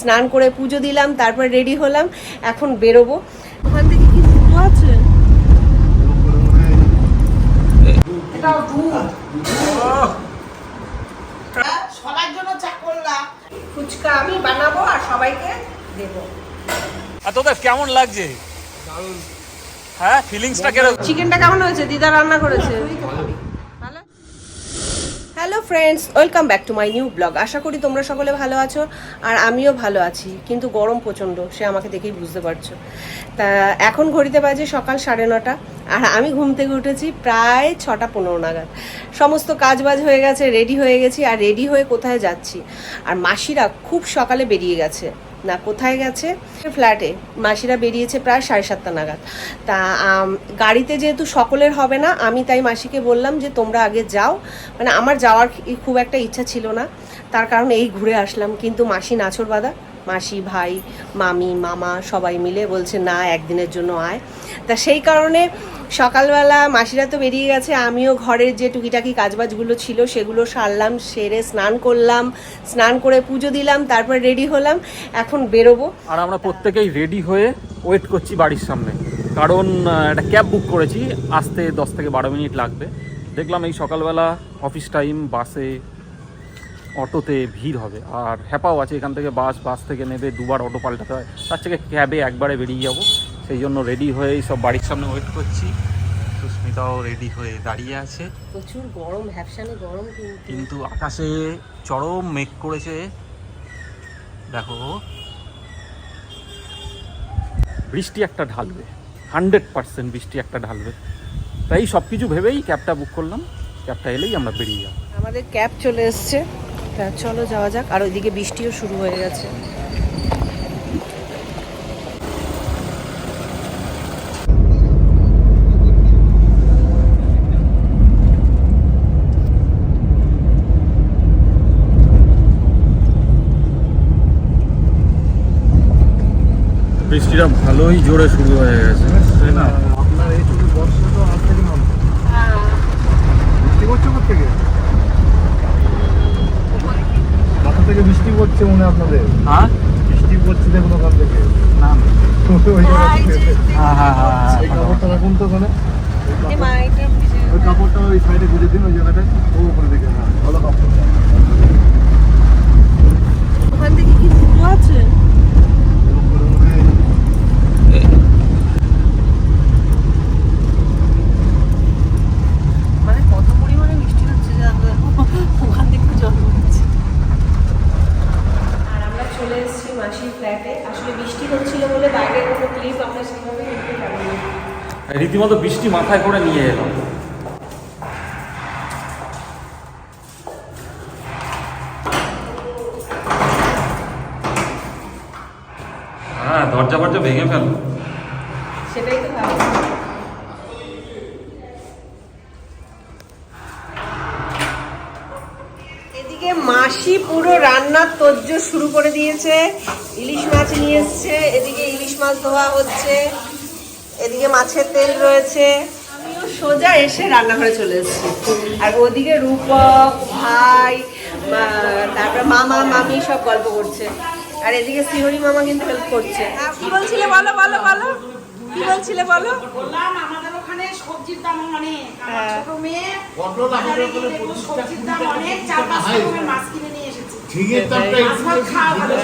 স্নান করে পুজো দিলাম তারপর রেডি হলাম এখন বেরোবো। ওখান থেকে কি দুধ আছে? সবার জন্য চা করলাম ফুচকা আমি বানাবো আর সবাইকে দেবো। কেমন লাগছে? হ্যাঁ ফিলিংসটা চিকেনটা কেমন হয়েছে? দিদা রান্না করেছে? Hello friends welcome back to my new blog আশা করি তোমরা সকলে ভালো আছো আর আমিও ভালো আছি, কিন্তু গরম প্রচণ্ড, সে আমাকে দেখেই বুঝতে পারছ। তা, এখন ঘড়িতে বাজে সকাল সাড়ে নটা, আর আমি ঘুম থেকে উঠেছি প্রায় ছটা পনেরো নাগাদ। সমস্ত কাজ বাজ হয়ে গেছে রেডি হয়ে গেছি, আর রেডি হয়ে কোথায় যাচ্ছি? আর মাসিরা খুব সকালে বেরিয়ে গেছে। না, কোথায় গেছে? ফ্ল্যাটে। মাসিরা বেরিয়েছে প্রায় সাড়ে সাতটা নাগাদ। তা গাড়িতে যেহেতু সকলের হবে না, আমি তাই মাসিকে বললাম যে, তোমরা আগে যাও। মানে আমার যাওয়ার খুব একটা ইচ্ছা ছিল না। তার কারণে এই ঘুরে আসলাম, কিন্তু মাসি নাছর বাদা মাসি, ভাই, মামি, মামা সবাই মিলে বলছে, না, একদিনের জন্য আয়। তা সেই কারণে সকালবেলা মাসিরা তো বেরিয়ে গেছে, আমিও ঘরের যে টুকিটাকি কাজবাজগুলো ছিল সেগুলো সারলাম, সেরে স্নান করলাম, স্নান করে পুজো দিলাম, তারপর রেডি হলাম, এখন বেরোবো। আর আমরা প্রত্যেকেই রেডি হয়ে ওয়েট করছি বাড়ির সামনে। কারণ একটা ক্যাব বুক করেছি, আসতে দশ থেকে বারো মিনিট লাগবে। দেখলাম এই সকালবেলা অফিস টাইম, বাসে অটোতে ভিড় হবে। আর হ্যাপাও আছে এখান থেকে বাস বাস থেকে নেবে দুবার অটো পাল্টাতে হয়। তার থেকে ক্যাবে একবারে বেরিয়ে যাব। সেই জন্য রেডি হয়েই সব বাড়ির সামনে ওয়েট করছি। সুস্মিতাও রেডি হয়ে দাঁড়িয়ে আছে। প্রচুর গরম হ্যাপসানে গরম কিন্তু। কিন্তু আকাশে চরম মেঘ করেছে। দেখো। বৃষ্টি একটা ঢালবে। হান্ড্রেড পার্সেন্ট বৃষ্টি একটা ঢালবে। তাই সব কিছু ভেবেই ক্যাবটা বুক করলাম। ক্যাবটা এলেই আমরা বেরিয়ে যাব। আমাদের ক্যাব চলে এসছে। তা চলো যাওয়া যাক। আর ওইদিকে বৃষ্টিও শুরু হয়ে গেছে। বৃষ্টিটা ভালোই জোরে শুরু হয়ে গেছে তাই না? আপনার এইটুকু বর্ষা তো হাত থেকে নাম বৃষ্টি পড়ছে থেকে মাথা থেকে বৃষ্টি পড়ছে মনে হয় আপনাদের? হ্যাঁ? বৃষ্টি পড়ছে দেখুন ওখান থেকে। না। হ্যাঁ হ্যাঁ হ্যাঁ এই কাপড়টা রাখুন তো ওখানে। ওই কাপড়টা ওই সাইডে গুজে দিন ওই জায়গাটায়। ও উপরে দিকে হ্যাঁ ভালো কাপড় ওখান থেকে কি দুধ আছে উপরে মনে হয় মানে কত পরিমাণে বৃষ্টি হচ্ছে যে আমরা ওখান থেকে জল হচ্ছে আর আমরা চলে এসেছি মাসির ফ্ল্যাটে আসলে বৃষ্টি হচ্ছিল রীতিমতো বৃষ্টি মাথায় করে নিয়ে এলাম হ্যাঁ দরজা ফরজা ভেঙে ফেলো সেটাই তো ভাবছি এদিকে মাসি পুরো রান্নার তোজ্জ শুরু করে দিয়েছে। ইলিশ মাছ নিয়ে এসছে এদিকে ইলিশ মাছ ধোয়া হচ্ছে এদিকে মাছের তেল রয়েছে। আমিও সোজা এসে রান্নাঘরে চলে এসেছি। আর ওদিকে রূপক ভাই তারপর মামা মামি সব গল্প করছে। আর এদিকে শিহরি মামা কিন্তু হেল্প করছে। কি বলছিলে? বলো বলো বলো। কি বলছিলে বলো? বললাম আমাদের ওখানে সবজির দাম অনেক। আমার হ্যাঁ। ছোট মেয়ে বাজারে গিয়ে দেখল সবজির দাম অনেক চার পাঁচ রকমের মাছ কিনে নিয়ে এসেছে। ঝিঙের দামটা মাছ ভাত খাওয়া ভালো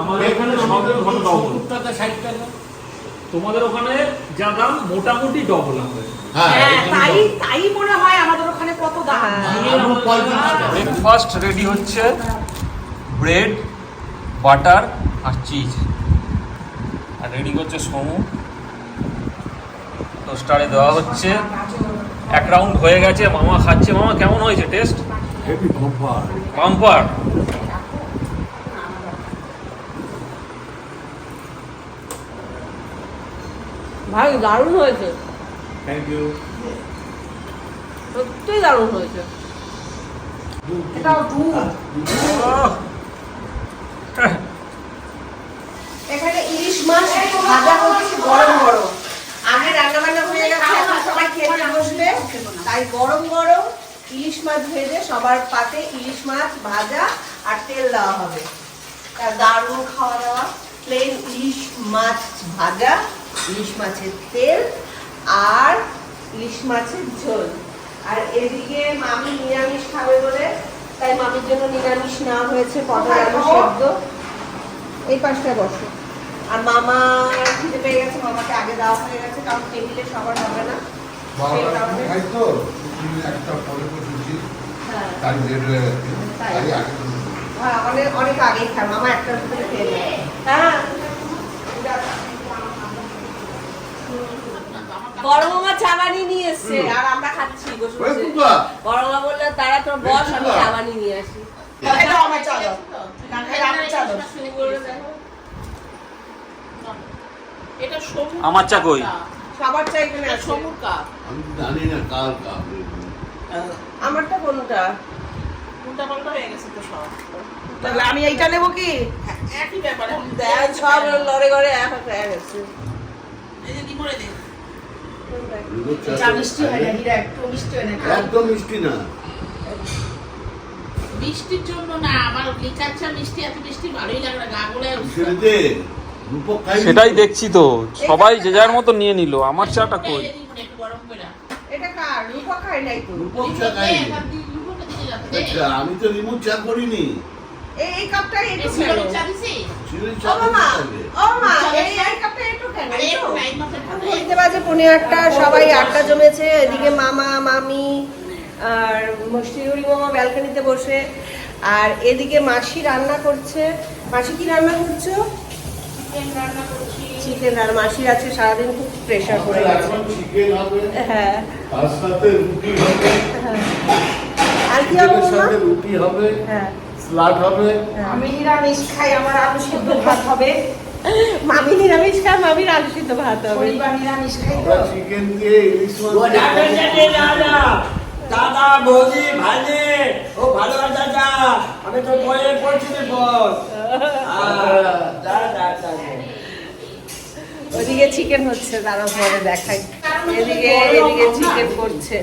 আমাদের এখানে সব ভালো ডবল তোমাদের ওখানে যা দাম মোটামুটি ডবল আমাদের হ্যাঁ। তাই তাই মনে হয় আমাদের ওখানে কত দাম। ব্রেকফাস্ট রেডি হচ্ছে। ব্রেড বাটার আর চিজ রেডি করছে সমু। টোস্টারে দেওয়া হচ্ছে। এক রাউন্ড হয়ে গেছে মামা খাচ্ছে। মামা কেমন হয়েছে টেস্ট হেভি পাম্পার ভাই দারুণ হয়েছে। থ্যাংক ইউ সত্যিই দারুণ হয়েছে। এটাও দুধ এখানে ইলিশ মাছ ভাজা হচ্ছে গরম গরম। আগে রান্না বান্না হয়ে গেছে এখন সবাই খেতে বসবে। তাই গরম গরম ইলিশ মাছ ভেজে সবার পাতে ইলিশ মাছ ভাজা আর তেল দেওয়া হবে। তা দারুণ খাওয়া দাওয়া। প্লেন ইলিশ মাছ ভাজা ইলিশ মাছের তেল আর ইলিশ মাছের ঝোল। আর এদিকে মামি নিরামিষ খাবে বলে তাই মামির জন্য নিরামিষ নেওয়া হয়েছে পটল আলু সেদ্ধ। এই পাশটায় বসো। আর মামা মামাকে আগে দেওয়া হয়ে গেছে কারণ টেবিলে সবার হবে না। হ্যাঁ। হয়ে হ্যাঁ অনেক অনেক আগেই খায় মামা একটার ভিতরে খেয়ে নেয় হ্যাঁ। বড় মামা চা বানিয়ে নিয়ে এসছে। আর আমরা খাচ্ছি বসে বড় মামা বললে তারা তোর বস আমি চা বানিয়ে নিয়ে আসি। আমার আমার এটা আমার চা কই? সবার চা এখানে কাপ আমি তো জানি না কার কাপ আমারটা কোনটা? উল্টা পাল্টা হয়ে গেছে তো সব। তাহলে আমি এইটা নেব কি? একই ব্যাপার। এখন সব লড়ে গড়ে এক এক হয়ে গেছে। এই যে দে চা মিষ্টি হয় না হীরা একটু মিষ্টি হয় না একদম মিষ্টি না। মিষ্টির জন্য না আমার লিকার চা মিষ্টি এত মিষ্টি ভালোই লাগে না গা গুলো সেটাই দেখছি তো। সবাই যে যার মতো নিয়ে নিল। আমার চাটা কই? আচ্ছা আমি তো রিমোট চা করিনি। এই এই কাপটা একটু কেন? দিছি? চিনি ও চা মামা খাবে ও মা এই এই কাপটা একটু কেন? আরে একটু? একটু লাইন মাথায় ঠান্ডা ঘুরতে বাজে পৌনে আটটা সবাই আড্ডা জমেছে। এদিকে মামা মামি আর শিউরি মামা ব্যালকনিতে বসে। আর এদিকে মাসি রান্না করছে। মাসি কি রান্না করছ? চিকেন রান্না করছি। চিকেন আর মাসির আছে সারাদিন খুব প্রেশার পড়ে গেছে। হ্যাঁ। তার সাথে রুটি হবে। আর কি হবে সাথে রুটি হবে। হ্যাঁ। স্লাড হবে। আমি নিরামিষ খাই আমার আলু সিদ্ধ ভাত হবে। মামি নিরামিষ খায় মামির আলু সিদ্ধ ভাত হবে। নিরামিষ খাই আমরা চিকেন দিয়ে ইলিশ মাছ দাদা দাদা বৌদি ভাইনে ও ভালো দাদা। আমি তো বইয়ে পড়ছি বস ওদিকে চিকেন হচ্ছে তারা পরে দেখাই। এদিকে এদিকে চিকেন করছে।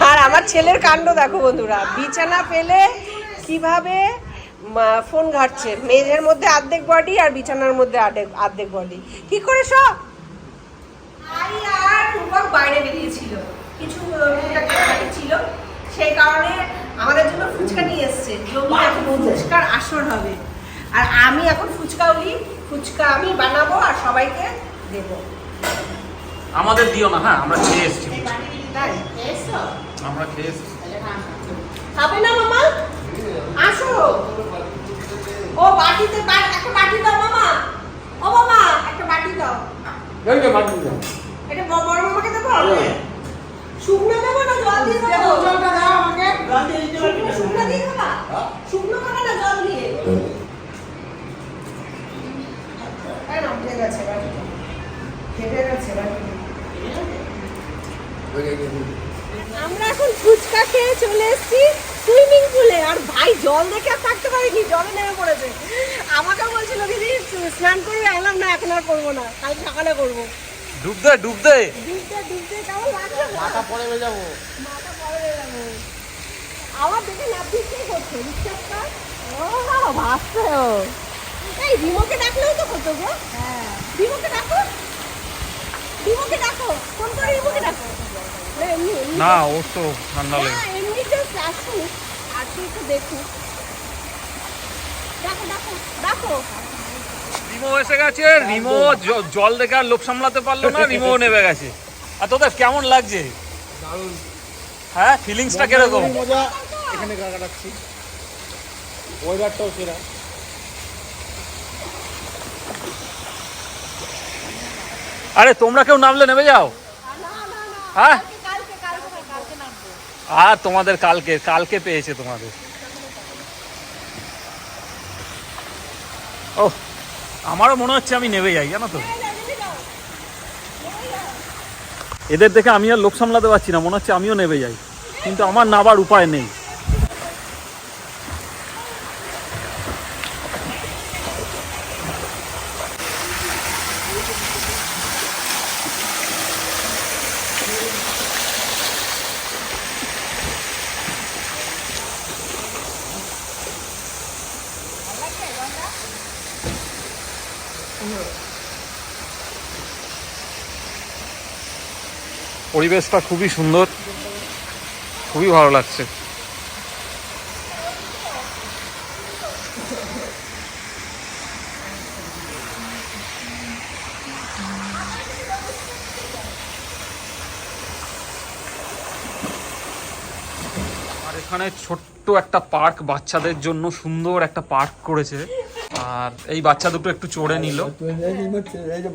আর আমার ছেলের কাণ্ড দেখো বন্ধুরা বিছানা পেলে কীভাবে মা- ফোন ঘাটছে? মেঝের মধ্যে আর্ধেক বডি আর বিছানার মধ্যে অর্ধেক অর্ধেক বডি কি করে সব বাইরে বেরিয়েছিল। কিছু ছিল সেই কারণে আমাদের জন্য ফুচকা নিয়ে এসছে। ফুচকার আসর হবে। আর আমি এখন ফুচকা উলি ফুচকা আমি বানাবো আর সবাইকে দেবো। আমাদের দিও না হ্যাঁ আমরা খেয়ে এসেছি। তাই? আমরা খেয়ে এসেছি। খাবে না মামা? আসো। ও বাটিতে একটা বাটি দাও মামা। ও মামা একটা বাটি দাও। বাটি দাও। এটা বড় মামাকে দেবো শুকনো দেবো না জল দিয়ে দেবো? জলটা দাও আমাকে। শুকনো শুকনো দিয়ে খাবা শুকনো খাবা না জল দিয়ে। আমরা এখন ফুচকা খেয়ে চলে এসেছি সুইমিং পুলে। আর ভাই জল দেখে আর থাকতে পারিনি জলে নেমে পড়েছে। আমাকে বলছিল দিদি স্নান করবে এলাম না এখন আর করব না কাল সকালে করব। ডুব দে ডুব দে। মাথা পড়ে যাব মাথা পড়ে যাব আমার দেখে লাভ দিচ্ছেই করছে ও ভাসছে ও। এই রিমোকে ডাকলেও তো হতো গো। হ্যাঁ। রিমোকে ডাকো। রিমোকে ডাকো। ফোন করে রিমোকে ডাকো। না, ও তো ঠান্ডা না, লেগে এমনি জাস্ট আসুক আর তুই একটু দেখুক ডাকো ডাকো ডাকো রিমো এসে গেছে রিমো জল দেখে আর লোভ সামলাতে পারল না রিমো নেমে গেছে। আর তোদের কেমন লাগছে? হ্যাঁ ফিলিংসটা কীরকম? মজা। এখানে কাটাচ্ছি। ওয়েদারটাও সেরা। আরে তোমরা কেউ নামলে নেমে যাও? হ্যাঁ কালকে কালকে না, কালকে নামবো আর তোমাদের কালকে কালকে পেয়েছে তোমাদের। ও, আমারও মনে হচ্ছে আমি নেবে যাই, জানো তো? এদের দেখে আমি আর লোক সামলাতে পারছি না, মনে হচ্ছে আমিও নেবে যাই। কিন্তু আমার নাবার উপায় নেই। পরিবেশটা খুবই সুন্দর। খুবই ভালো লাগছে। আর এখানে ছোট্ট একটা পার্ক বাচ্চাদের জন্য সুন্দর একটা পার্ক করেছে। আর এই বাচ্চা দুটো একটু চড়ে নিল।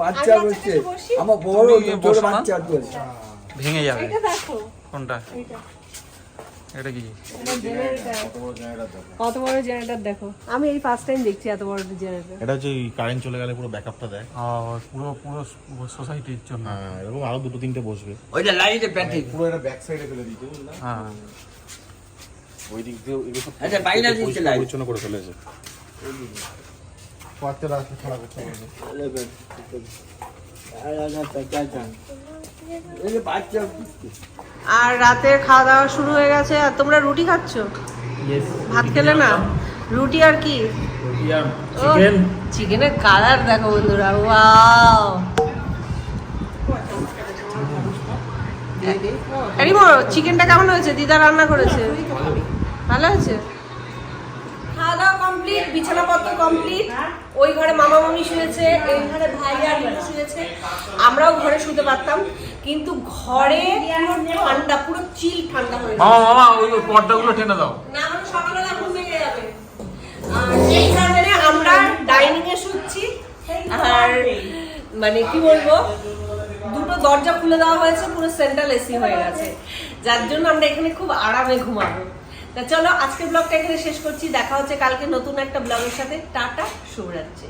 বাচ্চা বসছে আমার বড়। বাচ্চা ভেঙে যাবে এটা দেখো কোনটা এটা কি কত বড় জেনারেটর দেখো আমি এই ফার্স্ট টাইম দেখছি এত বড় জেনারেটর এটা হচ্ছে কারেন্ট চলে গেলে পুরো ব্যাকআপটা দেয় পুরো পুরো সোসাইটির জন্য হ্যাঁ এরকম আরও দুটো তিনটে বসবে ওইটা লাইটে প্যাটিক পুরো এটা ব্যাক সাইডে ফেলে দিতে হ্যাঁ ওই দিক দিয়ে আচ্ছা, পরিষ্কার light। পরিচ্ছন্ন করে ফেলেছে করতে পারবে আর রাতের খাওয়া দাওয়া শুরু হয়ে গেছে আর তোমরা রুটি খাচ্ছ? ভাত খেলে না? রুটি আর কি? চিকেন চিকেনের কালার দেখো বন্ধুরা ওয়াও চিকেনটা কেমন হয়েছে? দিদা রান্না করেছে। ভালো হয়েছে? খাওয়া দাওয়া কমপ্লিট বিছানাপত্র কমপ্লিট ওই ঘরে মামা মামি শুয়েছে এই ঘরে ভাই আর রিতু শুয়েছে। আমরাও ঘরে শুতে পারতাম কিন্তু ঘরে ঠান্ডা পুরো চিল ঠান্ডা হয়ে। মামা মামা ওই পর্দাগুলো টেনে দাও। না হলে সকালবেলা ঘুম ভেঙে যাবে। সেই কারণে আমরা ডাইনিং এ শুচ্ছি। আর মানে কি বলব দুটো দরজা খুলে দেওয়া হয়েছে পুরো সেন্ট্রাল এসি হয়ে গেছে। যার জন্য আমরা এখানে খুব আরামে ঘুমাবো। তা চলো আজকে ব্লগটা এখানে শেষ করছি। দেখা হচ্ছে কালকে নতুন একটা ব্লগের সাথে। টাটা, শুভরাত্রি।